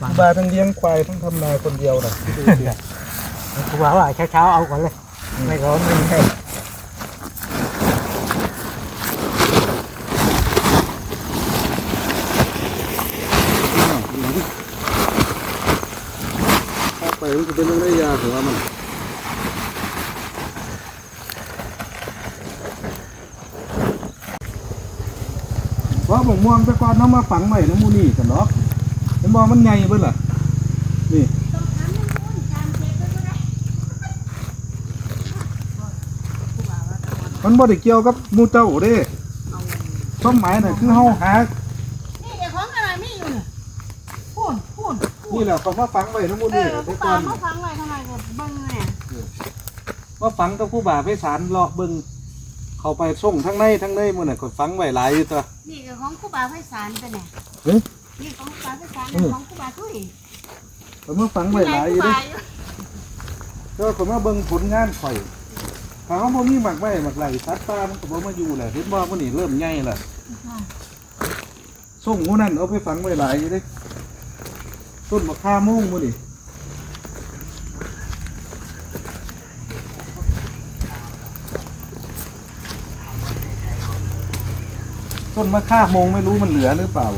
ฟังบาทั้งเลี้ยงควายทั้งทำนาคนเดียวนะดูสิครูบาว่าเช้าๆเอาก่อนเลย ไม่ร้อนไม่แห้งถ้าไปมันจะเป็นเรื่องได้ยากหรือว่ามันว่าผมม่วงแต่ก่อนน้ำมาฝังใหม่น้ำมูนี่กันเนาะเห็น บอกมันใหญ่เบิ่ล่ะนี่มันบ่ได้เกี่ยวกับหมูเจ้าเด้ความหมายน่ะคือเฮาหานี่เดี๋ยวของอะไรไม่อยู่เนี่ยพูนพูนนี่แหละเขามาฝังไว้น้ำมูเอนี่อแต่ผู้ก่บ่าอนวเขาฟังไว้ทำไมก็เบิ่งเนี่ยว่าฝังกับผู้บ่าไปสารเลาะเบิ่งเข้าไปส่งทั้งในทั้งในมื้อน่ะก็ฝังไว้หลายอยู่ตัวนี่ก็ของผู้บ่าวไพศาลเป็นไงเอ๊ะ นี่ของผู้บ่าวไพศาลเออของผู้บ่าวทุยผมมาฝังไว้หลายอยู่ผู้เดิบ่าวอยู่ก็ผมมาเบิ่งผลงานข่อยถ้าเขาบ่มีหมักไว้หมักไหลสัตว์ป่ามันก็บ่มาอยู่แหละเห็นบ่มื้อนี้เริ่มใหญ่และส่งหมู่นั้นเอาไปฝังไว้หลายอยู่เด้ต้นมะข่าโมงมื้อนี้ต้นมะข่าโมงไม่รู้มันเหลือหรือเปล่า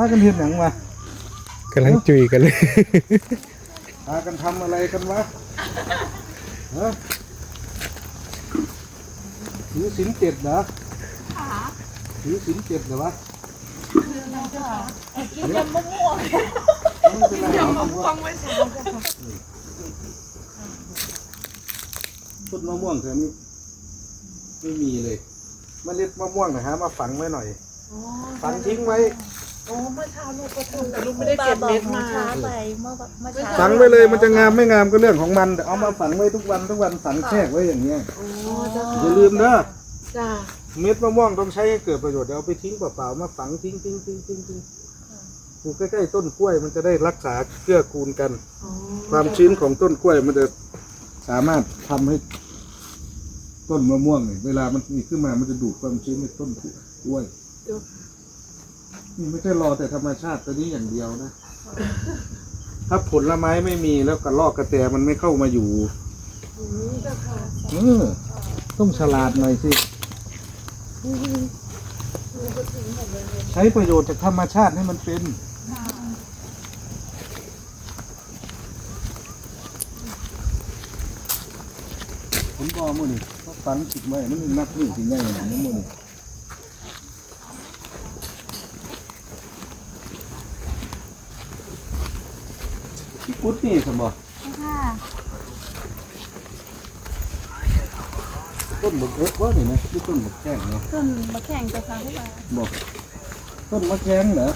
พากันเห็นหนังมากำลังจุยกันเลย พากันทำอะไรกันวะฮะถือสินเจ็ดเหรอถือสินเจ็ดเหรอวะกินยำมะม่วงไม่เป็นไรหรอกฟังไว้สิต้นมะม่วงแถวนี้ไม่มีเลยเมล็ดมะม่วงนะฮะมาฝังไว้หน่อย ฝังทิ้งไว้ โอ้เมื่อเช้าลูกก็ถูกแต่ลูกไม่ได้เก็บเม็ดมาช้าไปเมื่อเมื่อเช้าฝังไว้เลยมันจะงามไม่งามก็เรื่องของมันแต่เอามาฝังไว้ทุกวันทุกวันฝังแทรกไว้อย่างเงี้ยอย่าลืมเด้อจ้าเม็ดมะม่วงต้องใช้ให้เกิดประโยชน์เอาไปทิ้งเปล่าๆมาฝังทิ้งทิ้งทิ้งทิ้งทิ้งปลูกใกล้ๆต้นกล้วยมันจะได้รักษาเกื้อกูลกัน ความชื้นของต้นกล้วยมันจะสามารถทำให้ ต้นมะม่วงเนี่ยเวลามันมีขึ้นมามันจะดูดความชื้นในต้นกล้วย ไม่ใช่รอแต่ธรรมชาติตัวนี้อย่างเดียวนะ ถ้าผลไม้ไม่มีแล้วกระลอกกระแตมันไม่เข้ามาอยู่เออต้องฉลาดหน่อยสิ ใช้ประโยชน์จากธรรมชาติให้มันเป็นผมบอกมือนี่เขาฝังจิตไว้มันมีนักนี่สิใหญ่หนามือนี่ ที่กุดนี่สมบ่ค่ะต้นบกเอ็ดว่านี่นะที่ต้นบกแข้งเนาะต้นมะแข่งจะฟังผู้บ่าวบอกต้นมะแข้งเหรอ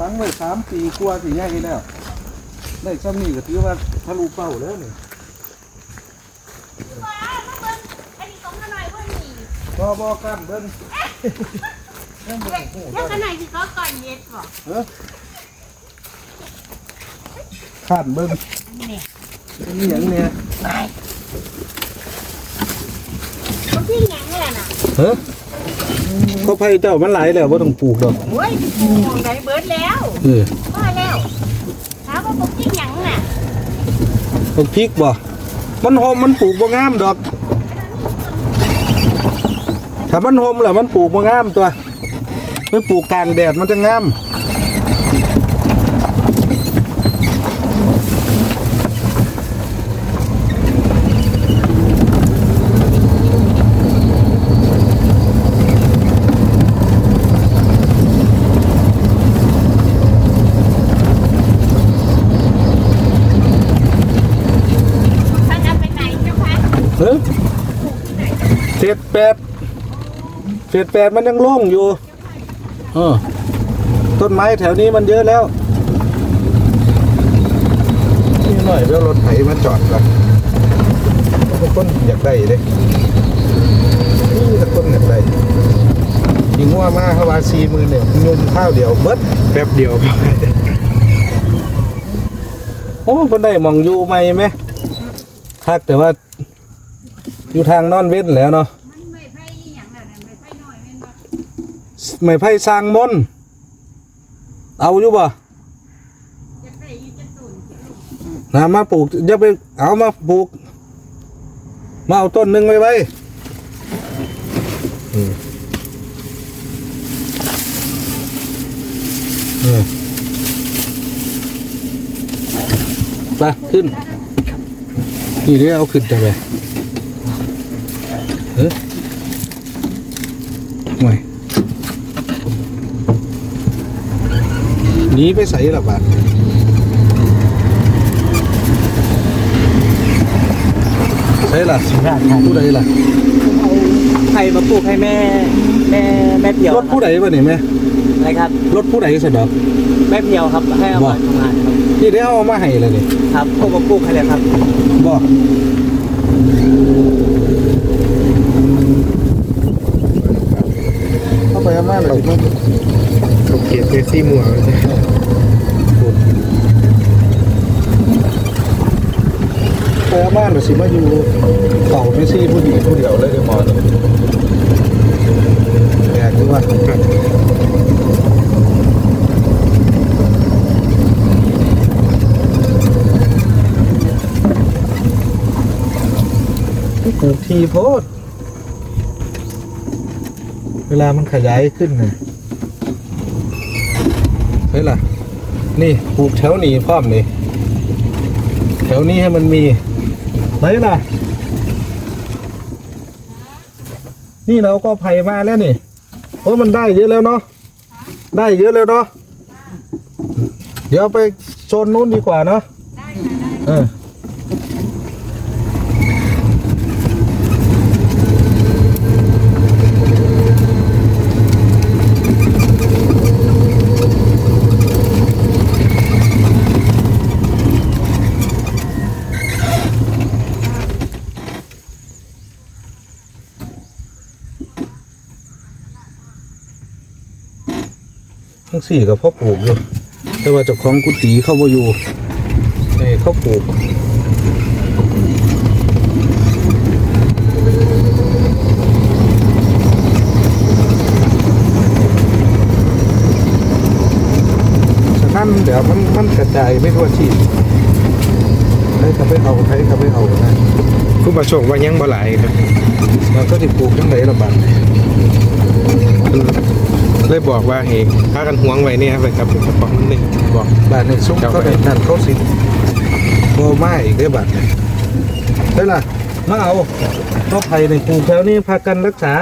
ตั้งไว้สามปีกว่าสี่ใหญ่แล้วได้ซ้ำนี่ก็ถือว่าทะลุเป้าแล้วนี่ว้าวมาเบิ่งอันนี้ของขน่อยเพิ่นนี่บอบอกกันเบิ้งยังขน่อยที่เขาก่อนเย็ดบ่เออ ข้านเบิ้งนี่นี่อย่างเนี้ยเขาที่หยังแหละน่ะเฮ้ก็ไผ่เจ้ามันหลายแล้วว่าต้องปลูกดอกโอ้ยปลูกไหนเบิดแล้วเออว่าแล้วถามว่าปลูกที่หยังน่ะปลูกพริกบ่ มันโฮมมันปลูกบ่งามดอก ถ้ามันโฮมแหละมันปลูกบ่งามตัวไม่ปลูกกลางแดดมันจะงาม ท่านเอาไปไหนเจ้าคะ เฮ้ยเศษ แปดเศษแปดมันยังโล่งอยู่เออต้นไม้แถวนี้มันเยอะแล้วนี่หน่อยเดี๋ยวรถไถมาจอดก่อนบางคนอยากได้เลยนี่ตะคนอยากได้ยิงว่ามาเขาว่าซีมือเนี่ยยุ่มข้าวเดียวเบิดแป๊บเดียวโอ้คนได้หมองอยู่ไหมไหมคักแต่ว่าอยู่ทางนอนเว้นแหล้วเนาะ ไม่ไพ่สร้างมนเอาอยู่บ่จะได้อะนะมาปลูกอย่าไปเอามาปลูก มาเอาต้นหนึ่งไว้ไว้ไปขึ้น นี่เดี๋ยวเอาขึ้นจะไปเฮ้ยห่ หนีไปใส่ละบาทใส่ละสุราษฎร์ธานีผู้ใดล่ะเอาไผ่มาปลูกให้แม่ แม่แม่เพียวรถผู้ใดวะนี่แม่อะไรครับ รถผู้ใดสะดอกแม่เพียวครับ ให้เอามาทำงานครับนี่ได้เอามาให้เลยนี่ครับพวกมาปลูกให้เลยครับบอกเข้าไปเอามาเลยมัน เขาเขียนเฟซี่มัวเลยไปเอามาเลยสิมาอยู่เก่าไม่ซี่ผู้หญิงผู้เดียวเลยเดี๋ยวหมอนี่แปลกคือว่าปลูกทีโพด เวลามันขยายขึ้นไง เฮ้ยล่ะ นี่ปลูกแถวนี้พร้อมนี่แถวนี้ให้มันมีไหนล่ะ นี่เราก็ไผ่มาแล้วนี่เพราะมันได้เยอะแล้วเนาะได้เยอะแล้วเนาะเดี๋ยวไปโซนนู้นดีกว่าเนาะได้ค่ะได้เออ สี่กับพ่อปลูกอยู่แต่ว่าเจ้าของกุฏิเข้ามาอยู่เอ้เขาปลูกฉะนั้นเดี๋ยวมันมันกระจายไม่ทั่วที่ใครก็ไปเอาใครก็ไปเอานะผู้ประสงค์ว่ายังบ่หลายครับมันก็ติปลูกทั้งไหนระบาด เลยบอกว่าเฮกพากันห่วงไว้เนี่ยไปกับกระป๋องนึงบอกบาทในซุ้มเขาได้นั่นเขาสิโบไม้อีกได้บาทได้ล่ะมาเอาก็ไผ่ในปลูกแถวนี้พากันรักษา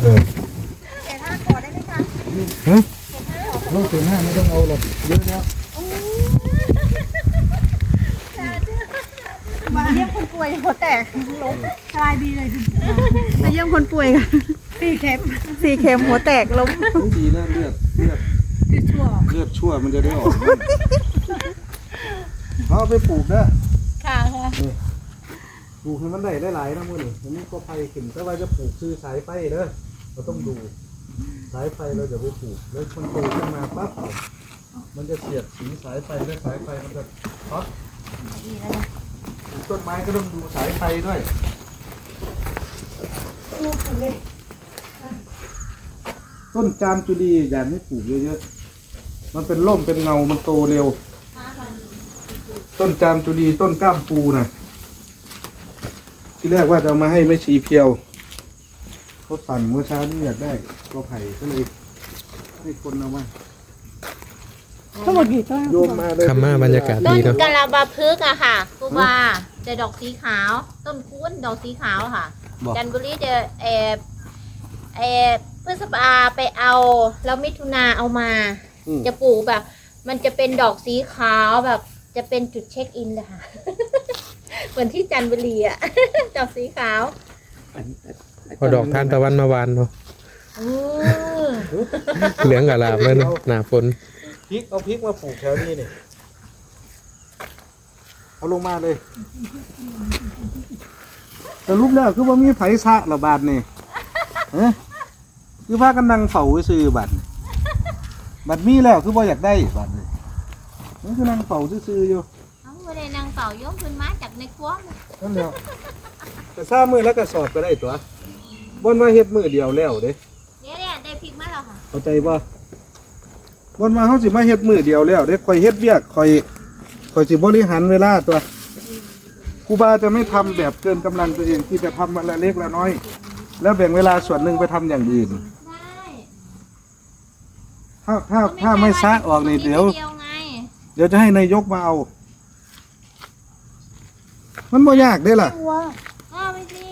เออเห็นห้าขอได้ไหมคะฮะลูกถึงห้าไม่ต้องเอาหรอกเยอะแล้วมาเยี่ยมคนป่วยหัวแตกล้มสบายดีเลยมาเยี่ยมคนป่วยกัน สี่เข็มสี่เข็มหัวแตกล้มดีแล้วเลือดเลือดชั่วเลือดชั่วมันจะได้ออกเอาไปปลูกเด้อค่ะค่ะปลูกให้มันได้หลายๆนะมือนี่อันนี้ก็ไผ่ขึ้นแต่ว่าจะปลูกซื้อสายไฟเด้อเราต้องดู สายไฟเราจะไปปลูกแล้วมันโตขึ้นมาปั๊บมันจะเสียดสีสายไฟและสายไฟมันจะช็อตปลูกต้นไม้ก็ต้องดูสายไฟด้วย ต้นจามจุลีอย่าไม่ปลูกเยอะๆ มันเป็นร่มเป็นเงา มันโตเร็ว ต้นจามจุลีต้นก้ามปูนะที่แรกว่าจะเอามาให้ไม่ชีเพียวเขาสั่งเมื่อเช้านี่อยากได้ก็ไผ่ก็เลยให้คนเอามาทั้งหมดกี่ต้นโยมมาเลยคำมาบรรยากาศต้ดีนเนาะกะลาบาพึกษ์อะค่ะครูบาจะดอกสีขาว ต้นคุ้นดอกสีขาวอะค่ะ บอกจันทบุรีจะเออเออพ ฤษภาไปเอาแล้วมิถุนาเอามา อืม จะปลูกแบบ มันจะเป็นดอกสีขาวแบบ จะเป็นจุดเช็คอินเลยค่ะ เหมือนที่จันทบุรีอะ ดอกสีขาวพอดอกทานตะวันมาวานเนาะอือเหลืองกับลาบเลยเนาะหนาฝนพริกเอาพริกมาปลูกแถวนี้นี่เอาลงมาเลยแต่รูปแล้วคือว่ามีไผ่สะระบาดนี่เอ้ คือพากันนั่งเฝ้าซื้อบัตรบัตรมีแล้วคือว่าอยากได้บัตรนี่มันคือนั่งเฝ้าซื้อๆอยู่ไม่ได้นางเป่าโยมขึ้นมาจากในครัวเลยนั่นเดียวแต่ซ่ามือแล้วก็สอบก็ได้ตัวบนว่าเฮ็ดมือเดียวแล้วเด้เนี่ยเนี่ยได้พริกมาแล้วค่ะเข้าใจบ่บนมาเฮาสิมาเฮ็ดมือเดียวแล้วเด้คอยเฮ็ดเวียกคอยคอยสิบริหารเวลาตัวครูบาจะไม่ทำแบบเกินกำลังตัวเองที่จะทำวันละเล็กละน้อย แล้วแบ่งเวลาส่วนหนึ่งไปทำอย่างอื่นได้ ถ้าถ้าถ้าไม่ซะออกนี่เดี๋ยวเดียว ไงเดี๋ยวจะให้นายกมาเอา มันบ่ยากเด้ล่ะอ้าไม่สิ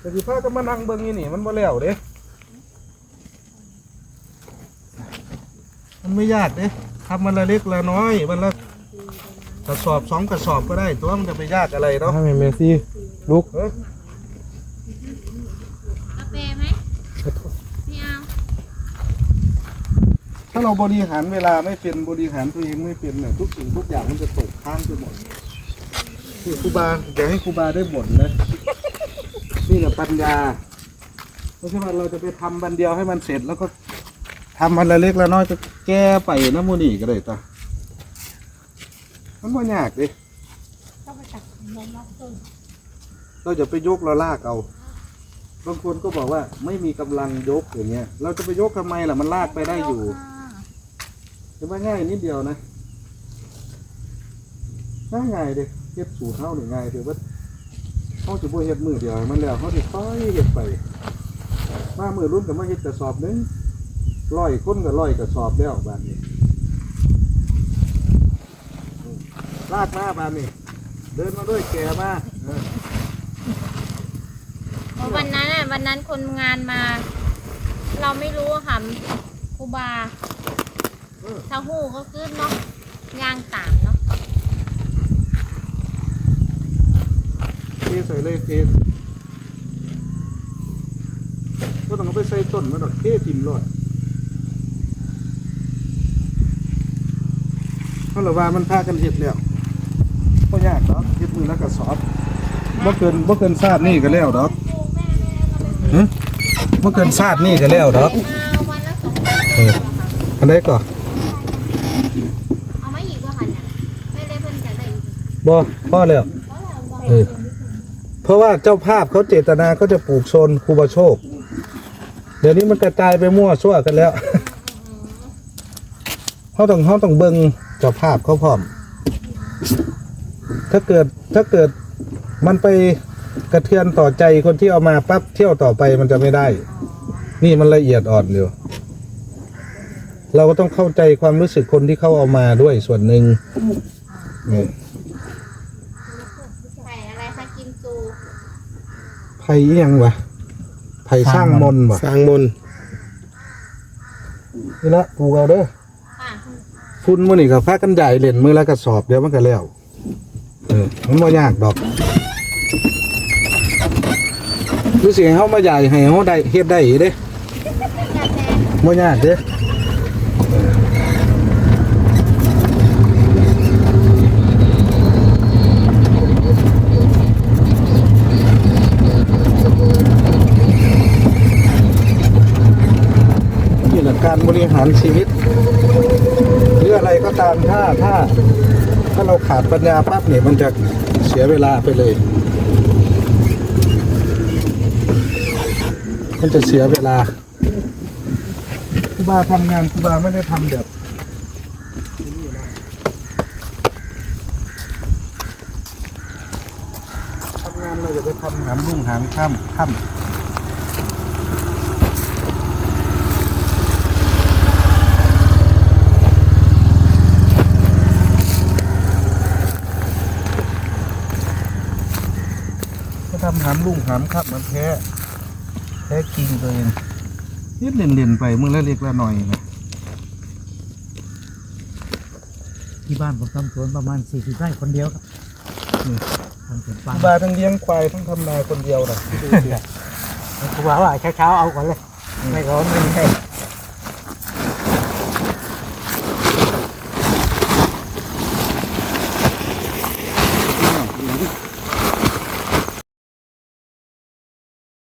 แต่สิพาก็มานั่งเบิ่งนี่นี่มันบ่แล้วเด้ มันไม่ยากเด้ทำมันละเล็กละน้อยมันละกระสอบสองกระสอบก็ได้ ตัวมันจะไปยากอะไรเนาะถ้าเป็นเมซี่ลุกเอ้ย กาแฟไหมไม่เอา ถ้า เราบริหารเวลาไม่เป็นบริหารตัวเองไม่เป็นเนี่ยทุกสิ่งทุกอย่างมันจะตกค้างไปหมดนี่ครูบาอย่าให้ครูบาได้บ่นนะนี่แหละปัญญาไม่ใช่ว่าเราจะไปทำวันเดียวให้มันเสร็จแล้วก็ทำวันละเล็กละน้อยจะแก้ไปนะโมนี่ก็ได้ตามันไม่ยากดิเราจะไปยกเราลากเอา บางคนก็บอกว่าไม่มีกำลังยกอย่างเงี้ย เราจะไปยกทำไมล่ะมันลากไปได้อยู่ จะว่าง่ายนิดเดียวนะง่ายง่ายเด็กเฮ็ดสูตรเท่าหนึ่งง่ายเดี๋ยวว่าเขาจะบ่เฮ็ดมือเดียวมันแล้วเขาจะค่อยเฮ็ดไปมามือรุ่นกับมาเฮ็ดกระสอบนึงร้อยคนกับร้อยกระสอบแล้วบานนี้ลากมาบานนี้เดินมาด้วยแกมาเพราะวันนั้นอะวันนั้นคนงานมา เราไม่รู้ค่ะครูบา ถ้าหูก็ขึ้นเนาะยางต่างเนาะเทใส่เลยเทก็ต้องเอาไปใส่ต้นมันดอกเททิมรอดเพราะเราว่ามันพากันเห็ดแล้วก็ยากดอกเห็ดมือแล้วก็สอบบ่เกินบ่เกินซาดนี่ก็แล้วดอกหึบ่เกินซาดนี่ก็แล้วดอกเอาวันละสองเอออันไหนก่อน เอามาอีกว่าค่ะเนี่ยไม่ได้เพิ่นจะได้อีก บ่พ่อแล้วเออเพราะว่าเจ้าภาพเขาเจตนาเขาจะปลูกโซนครูบาโชค เดี๋ยวนี้มันกระจายไปมั่วซั่วกันแล้วเขาต้องเขาต้องเบิ่งเจ้าภาพเขาพร้อม ถ้าเกิดถ้าเกิดมันไปกระเทือนต่อใจคนที่เอามาปั๊บเที่ยวต่อไปมันจะไม่ได้ นี่มันละเอียดอ่อนอยู่เราก็ต้องเข้าใจความรู้สึกคนที่เขาเอามาด้วยส่วนหนึ่งนี่ ไข่อะไรคะกิมจู ไผ่อิหยังวะไผ่สร้างมนต์วะสร้างมนต์นี่ละปลูกเอาเด้อค่ะฟุ้นมื้อนี่ก็พากันใหญ่เล่นมือละกระสอบเดี๋ยวมันก็แล้วเออมันบ่ยากดอกรู้สึกให้เฮามาใหญ่ให้เฮาได้เฮ็ดได้อีเด้อยากแทนบ่ยากเด้นี่แหละกา ริหารชีวิตหรืออะไรก็ตามถ้าถ้า ถ้าเราขาดปัญญาปั๊บเนี่ยมันจะเสียเวลาไปเลย มันจะเสียเวลาครูบาทำงานครูบาไม่ได้ทำแบบทำงานเราจะไปทำหามรุ่งหามค่ำค่ำำหามรุ่งหามค่ำมันแพ้แพ้กิงตัวเองนิดเด่นๆไปมือละเล็กละหน่อยนะที่บ้านผมทำสวนประมาณสี่สิบไร่คนเดียวครับนี่ทำสวนคปารูล์มบาทั้งเลี้ยงควายทั้งทำนาคนเดียวนะดูสิครูบาว่าเช้าๆเอาก่อนเลย ไม่ร้อนไม่ใช่